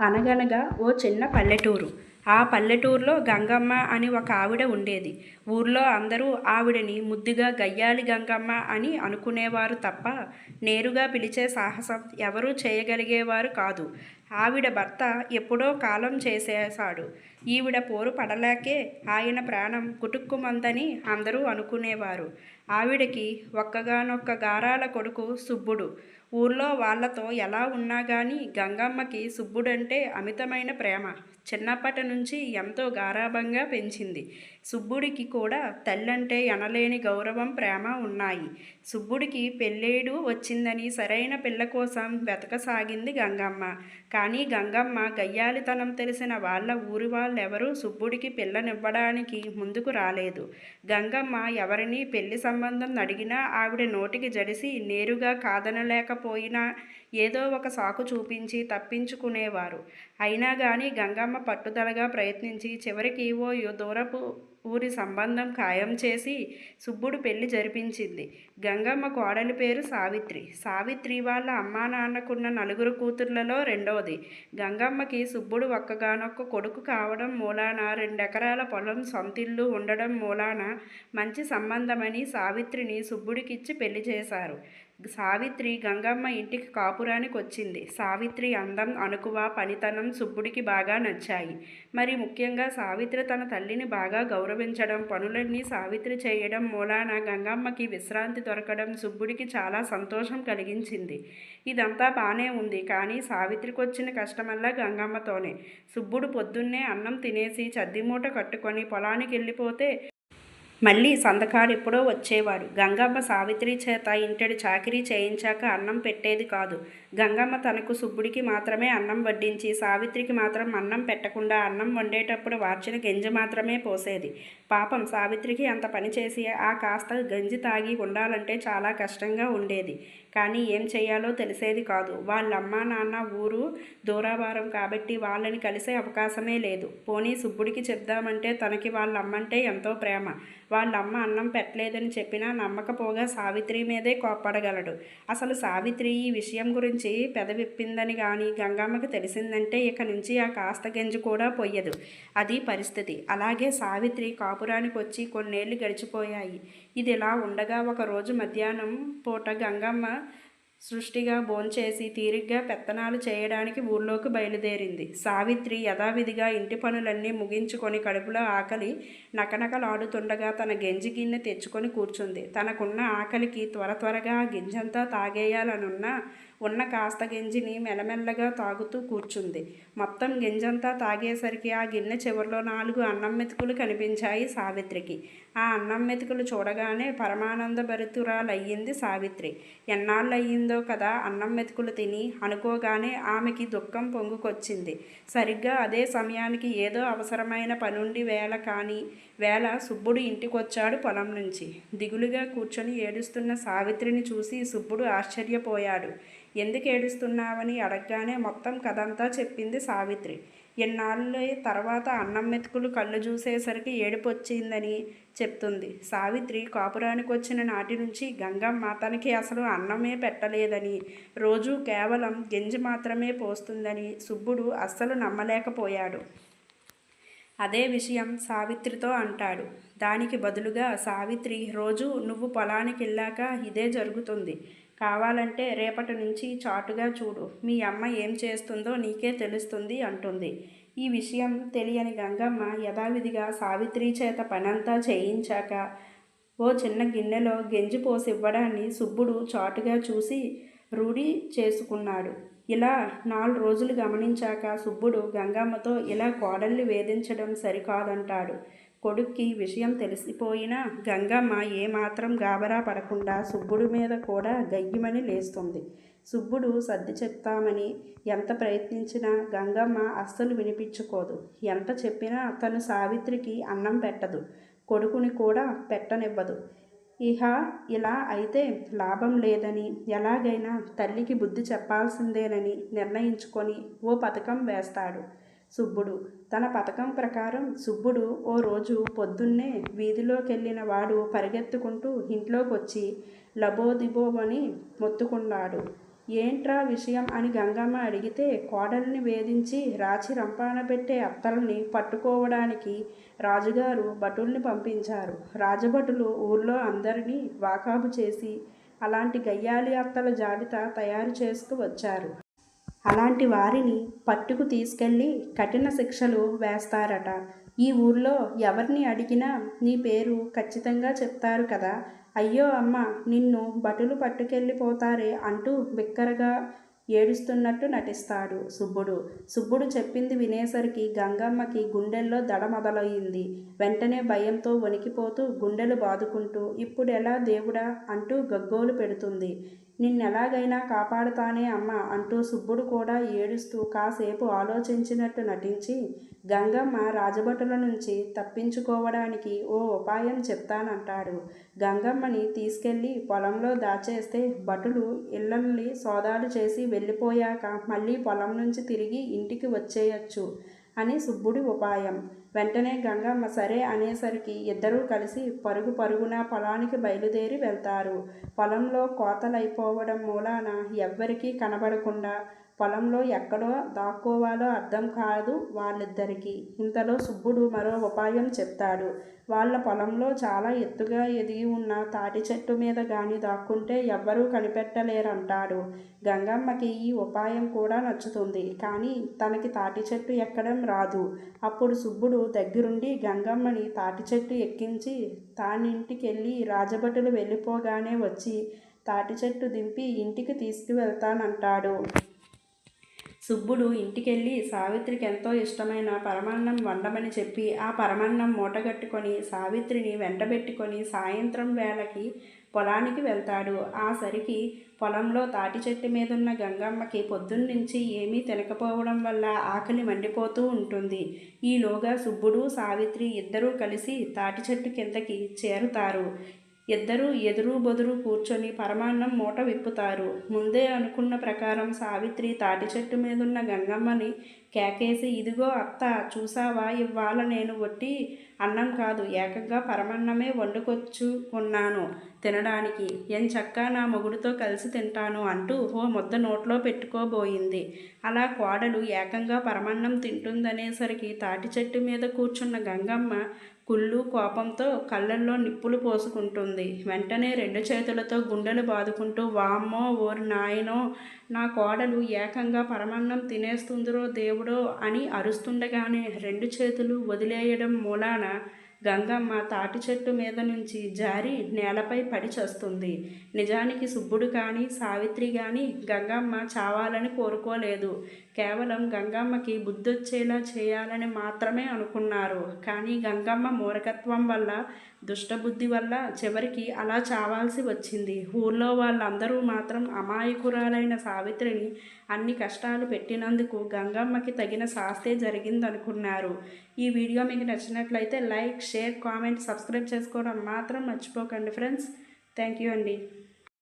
అనగనగా ఓ చిన్న పల్లెటూరు. ఆ పల్లెటూరులో గంగమ్మ అని ఒక ఆవిడ ఉండేది. ఊర్లో అందరూ ఆవిడని ముద్దుగా గయ్యాలి గంగమ్మ అని అనుకునేవారు తప్ప నేరుగా పిలిచే సాహసం ఎవరూ చేయగలిగేవారు కాదు. ఆవిడ భర్త ఎప్పుడో కాలం చేసేశాడు. ఈవిడ పోరు పడలేకే ఆయన ప్రాణం గుటుక్కుమందని అందరూ అనుకునేవారు. ఆవిడకి ఒక్కగానొక్క గారాల కొడుకు సుబ్బుడు. ఊర్లో వాళ్ళతో ఎలా ఉన్నా కానీ గంగమ్మకి సుబ్బుడంటే అమితమైన ప్రేమ. చిన్నప్పటి నుంచి ఎంతో గారాభంగా పెంచింది. సుబ్బుడికి కూడా తల్లంటే ఎనలేని గౌరవం, ప్రేమ ఉన్నాయి. సుబ్బుడికి పెళ్ళేడు వచ్చిందని సరైన పిల్ల కోసం వెతకసాగింది గంగమ్మ. కానీ గంగమ్మ గయ్యాలితనం తెలిసిన వాళ్ళ ఊరి వాళ్ళెవరూ సుబ్బుడికి పిల్లనివ్వడానికి ముందుకు రాలేదు. గంగమ్మ ఎవరిని పెళ్ళి సంబంధం అడిగినా ఆవిడ నోటికి జడిసి నేరుగా కాదనలేక പോയിന ఏదో ఒక సాకు చూపించి తప్పించుకునేవారు. అయినా కానీ గంగమ్మ పట్టుదలగా ప్రయత్నించి చివరికి ఓ దూరపు ఊరి సంబంధం ఖాయం చేసి సుబ్బుడు పెళ్ళి జరిపించింది. గంగమ్మ కోడలి పేరు సావిత్రి. సావిత్రి వాళ్ళ అమ్మానాన్నకున్న నలుగురు కూతుర్లలో రెండవది గంగమ్మకి సుబ్బుడు ఒక్కగానొక్క కొడుకు కావడం మూలాన రెండెకరాల పొలం, సొంతిల్లు ఉండడం మూలాన మంచి సంబంధమని సావిత్రిని సుబ్బుడికిచ్చి పెళ్ళి చేశారు. సావిత్రి గంగమ్మ ఇంటికి కాపు కాపురానికొచ్చింది. సావిత్రి అందం, అనుకువ పనితనం సుబ్బుడికి బాగా నచ్చాయి. మరి ముఖ్యంగా సావిత్రి తన తల్లిని బాగా గౌరవించడం, పనులన్నీ సావిత్రి చేయడం మూలాన గంగమ్మకి విశ్రాంతి దొరకడం సుబ్బుడికి చాలా సంతోషం కలిగించింది. ఇదంతా బాగానే ఉంది. కానీ సావిత్రికొచ్చిన కష్టమల్లా గంగమ్మతోనే. సుబ్బుడు పొద్దున్నే అన్నం తినేసి చద్దిమూట పొలానికి వెళ్ళిపోతే మళ్ళీ సంధ్యకాడెప్పుడో వచ్చేవాడు. గంగమ్మ సావిత్రి చేత ఇంటడి చాకిరీ చేయించాక అన్నం పెట్టేది కాదు. గంగమ్మ తనకు సుబ్బుడికి మాత్రమే అన్నం వడ్డించి సావిత్రికి మాత్రం అన్నం పెట్టకుండా అన్నం వండేటప్పుడు వార్చిన గంజి మాత్రమే పోసేది. పాపం సావిత్రికి అంత పనిచేసి ఆ కాస్త గంజి తాగి ఉండాలంటే చాలా కష్టంగా ఉండేది. కానీ ఏం చేయాలో తెలిసేది కాదు. వాళ్ళమ్మ నాన్న ఊరు దూరాభారం కాబట్టి వాళ్ళని కలిసే అవకాశమే లేదు. పోనీ సుబ్బుడికి చెప్దామంటే తనకి వాళ్ళమ్మంటే ఎంతో ప్రేమ. వాళ్ళమ్మ అన్నం పెట్టలేదని చెప్పినా నమ్మకపోగా సావిత్రి మీదే కోప్పడగలడు. అసలు సావిత్రి ఈ విషయం గురించి పెదవిప్పిందని కానీ గంగమ్మకి తెలిసిందంటే ఇక నుంచి ఆ కాస్త గింజ కూడా పొయ్యదు. అది పరిస్థితి. అలాగే సావిత్రి కాపురానికి వచ్చి కొన్నేళ్ళు గడిచిపోయాయి. ఇదిలా ఉండగా ఒకరోజు మధ్యాహ్నం పూట గంగమ్మ సృష్టిగా భోంచేసి తీరిగ్గా పెత్తనాలు చేయడానికి ఊళ్ళోకి బయలుదేరింది. సావిత్రి యథావిధిగా ఇంటి పనులన్నీ ముగించుకొని కడుపులో ఆకలి నకనకలాడుతుండగా తన గంజి గిన్నె తెచ్చుకొని కూర్చుంది. తనకున్న ఆకలికి త్వర త్వరగా గింజంతా గంజంతా తాగేయాలనున్నా ఉన్న కాస్త గింజిని మెల్లమెల్లగా తాగుతూ కూర్చుంది. మొత్తం గింజంతా తాగేసరికి ఆ గిన్నె చివరిలో నాలుగు అన్నం మెతుకులు కనిపించాయి సావిత్రికి. ఆ అన్నం మెతుకులు చూడగానే పరమానందభరితురాలయ్యింది సావిత్రి. ఎన్నాళ్ళయిందో కదా అన్నం మెతుకులు తిని అనుకోగానే ఆమెకి దుఃఖం పొంగుకొచ్చింది. సరిగ్గా అదే సమయానికి ఏదో అవసరమైన పనుండి వేళ కానీ వేళ సుబ్బుడు ఇంటికొచ్చాడు పొలం నుంచి. దిగులుగా కూర్చొని ఏడుస్తున్న సావిత్రిని చూసి సుబ్బుడు ఆశ్చర్యపోయాడు. ఎందుకు ఏడుస్తున్నావని అడగగానే మొత్తం కథంతా చెప్పింది సావిత్రి. ఇన్నాళ్ళ తర్వాత అన్నం మెతుకులు కళ్ళు చూసేసరికి ఏడుపొచ్చిందని చెప్తుంది. సావిత్రి కాపురానికి వచ్చిన నాటి నుంచి గంగమ్మ తనకి అసలు అన్నమే పెట్టలేదని, రోజూ కేవలం గంజి మాత్రమే పోస్తుందని సుబ్బుడు అస్సలు నమ్మలేకపోయాడు. అదే విషయం సావిత్రితో అంటాడు. దానికి బదులుగా సావిత్రి రోజు నువ్వు పొలానికి వెళ్ళాక ఇదే జరుగుతుంది. కావాలంటే రేపటి నుంచి చాటుగా చూడు. మీ అమ్మ ఏం చేస్తుందో నీకే తెలుస్తుంది అంటుంది. ఈ విషయం తెలియని గంగమ్మ యథావిధిగా సావిత్రి చేత పనంతా చేయించాక ఓ చిన్న గిన్నెలో గంజి పోసివ్వడాన్ని సుబ్బుడు చాటుగా చూసి రూఢి చేసుకున్నాడు. ఇలా నాలుగు రోజులు గమనించాక సుబ్బుడు గంగమ్మతో ఇలా కోడల్ని వేధించడం సరికాదంటాడు. కొడుక్కి విషయం తెలిసిపోయినా గంగమ్మ ఏమాత్రం గాబరా పడకుండా సుబ్బుడు మీద కూడా గయ్యమని లేస్తుంది. సుబ్బుడు సర్ది చెప్తామని ఎంత ప్రయత్నించినా గంగమ్మ అస్సలు వినిపించుకోదు. ఎంత చెప్పినా తను సావిత్రికి అన్నం పెట్టదు. కొడుకుని కూడా పెట్టనివ్వదు. ఇహ ఇలా అయితే లాభం లేదని ఎలాగైనా తల్లికి బుద్ధి చెప్పాల్సిందేనని నిర్ణయించుకొని ఓ పథకం వేస్తాడు సుబ్బుడు. తన పథకం ప్రకారం సుబ్బుడు ఓ రోజు పొద్దున్నే వీధిలోకెళ్ళిన వాడు పరిగెత్తుకుంటూ ఇంట్లోకొచ్చి లబోదిబోమని మొత్తుకున్నాడు. ఏంట్రా విషయం అని గంగమ్మ అడిగితే కోడల్ని వేధించి రాచి రంపాన పెట్టే అత్తల్ని పట్టుకోవడానికి రాజుగారు భటుల్ని పంపించారు రాజభటులు ఊర్లో అందరినీ వాకాబు చేసి అలాంటి గయ్యాలి అత్తల జాబితా తయారు చేస్తూ వచ్చారు అలాంటి వారిని పట్టుకు తీసుకెళ్ళి కఠిన శిక్షలు వేస్తారట. ఈ ఊర్లో ఎవరిని అడిగినా నీ పేరు ఖచ్చితంగా చెప్తారు కదా. అయ్యో అమ్మ నిన్ను భటులు పట్టుకెళ్ళిపోతారే అంటూ బిక్కరగా ఏడుస్తున్నట్టు నటిస్తాడు సుబ్బుడు. సుబ్బుడు చెప్పింది వినేసరికి గంగమ్మకి గుండెల్లో దడ మొదలయ్యింది వెంటనే భయంతో వణికిపోతూ గుండెలు బాదుకుంటూ ఇప్పుడెలా దేవుడా? అంటూ గగ్గోలు పెడుతుంది. నిన్నెలాగైనా కాపాడుతానే అమ్మ అంటూ సుబ్బుడు కూడా ఏడుస్తూ కాసేపు ఆలోచించినట్టు నటించి గంగమ్మ రాజభటుల నుంచి తప్పించుకోవడానికి ఓ ఉపాయం చెప్తానంటాడు. గంగమ్మని తీసుకెళ్ళి పొలంలో దాచేస్తే భటులు ఇళ్ళల్ని సోదాలు చేసి వెళ్ళిపోయాక మళ్ళీ పొలం నుంచి తిరిగి ఇంటికి వచ్చేయచ్చు. అని సుబ్బుడి ఉపాయం. వెంటనే గంగమ్మ సరే అనేసరికి ఇద్దరూ కలిసి పరుగు పరుగున పొలానికి బయలుదేరి వెళ్తారు. పొలంలో కోతలైపోవడం మూలాన ఎవ్వరికీ కనబడకుండా పొలంలో ఎక్కడో దాక్కోవాలో అర్థం కాదు వాళ్ళిద్దరికీ. ఇంతలో సుబ్బుడు మరో ఉపాయం చెప్తాడు. వాళ్ళ పొలంలో చాలా ఎత్తుగా ఎదిగి ఉన్న తాటి చెట్టు మీద గాని దాక్కుంటే ఎవ్వరూ కనిపెట్టలేరంటాడు. గంగమ్మకి ఈ ఉపాయం కూడా నచ్చుతుంది. కానీ తనకి తాటి చెట్టు ఎక్కడం రాదు. అప్పుడు సుబ్బుడు దగ్గరుండి గంగమ్మని తాటి చెట్టు ఎక్కించి తానింటికి వెళ్ళి రాజభటులు వెళ్ళిపోగానే వచ్చి తాటి చెట్టు దింపి ఇంటికి తీసుకువెళ్తానంటాడు. సుబ్బుడు ఇంటికెళ్ళి సావిత్రికి ఎంతో ఇష్టమైన పరమాన్నం వండమని చెప్పి ఆ పరమాన్నం మూటగట్టుకొని సావిత్రిని వెంటబెట్టుకొని సాయంత్రం వేళకి పొలానికి వెళ్తాడు. ఆ సరికి పొలంలో తాటి చెట్టు మీదున్న గంగమ్మకి పొద్దున్నుంచి ఏమీ తినకపోవడం వల్ల ఆకలి మండిపోతూ ఉంటుంది. ఈలోగా సుబ్బుడు సావిత్రి ఇద్దరూ కలిసి తాటి చెట్టు కిందకి చేరుతారు. ఇద్దరూ ఎదురు బొదురు కూర్చొని పరమాన్నం మూట విప్పుతారు. ముందే అనుకున్న ప్రకారం సావిత్రి తాటి చెట్టు మీదున్న గంగమ్మని కేకేసి ఇదిగో అత్త చూసావా? ఇవ్వాల నేను వట్టి అన్నం కాదు ఏకంగా పరమన్నమే వండుకొచ్చుకున్నాను తినడానికి. ఎన్ చక్క నా మొగుడుతో కలిసి తింటాను అంటూ ఓ ముద్ద నోట్లో పెట్టుకోబోయింది. అలా కోడలు ఏకంగా పరమన్నం తింటుందనేసరికి తాటి చెట్టు మీద కూర్చున్న గంగమ్మ కుళ్ళు కోపంతో కళ్ళల్లో నిప్పులు పోసుకుంటుంది. వెంటనే రెండు చేతులతో గుండెలు బాదుకుంటూ వామ్మో ఓరి నాయనో నా కోడలు ఏకంగా పరమాన్నం తినేస్తుందిరో దేవుడో అని అరుస్తుండగానే రెండు చేతులు వదిలేయడం మూలాన గంగమ్మ తాటి చెట్టు మీద నుంచి జారి నేలపై పడి చస్తుంది. నిజానికి సుబ్బుడు కానీ సావిత్రి కానీ గంగమ్మ చావాలని కోరుకోలేదు. కేవలం గంగమ్మకి బుద్ధొచ్చేలా చేయాలని మాత్రమే అనుకున్నారు. కానీ గంగమ్మ మూరకత్వం వల్ల దుష్టబుద్ధి వల్ల చివరికి అలా చావాల్సి వచ్చింది. ఊర్లో వాళ్ళందరూ మాత్రం అమాయకురాలైన సావిత్రిని అన్ని కష్టాలు పెట్టినందుకు గంగమ్మకి తగిన శాస్తే జరిగిందనుకున్నారు. ఈ వీడియో మీకు నచ్చినట్లయితే లైక్ షేర్ కామెంట్ సబ్స్క్రైబ్ చేసుకోవడం మాత్రం మర్చిపోకండి ఫ్రెండ్స్. థ్యాంక్ యూ అండి.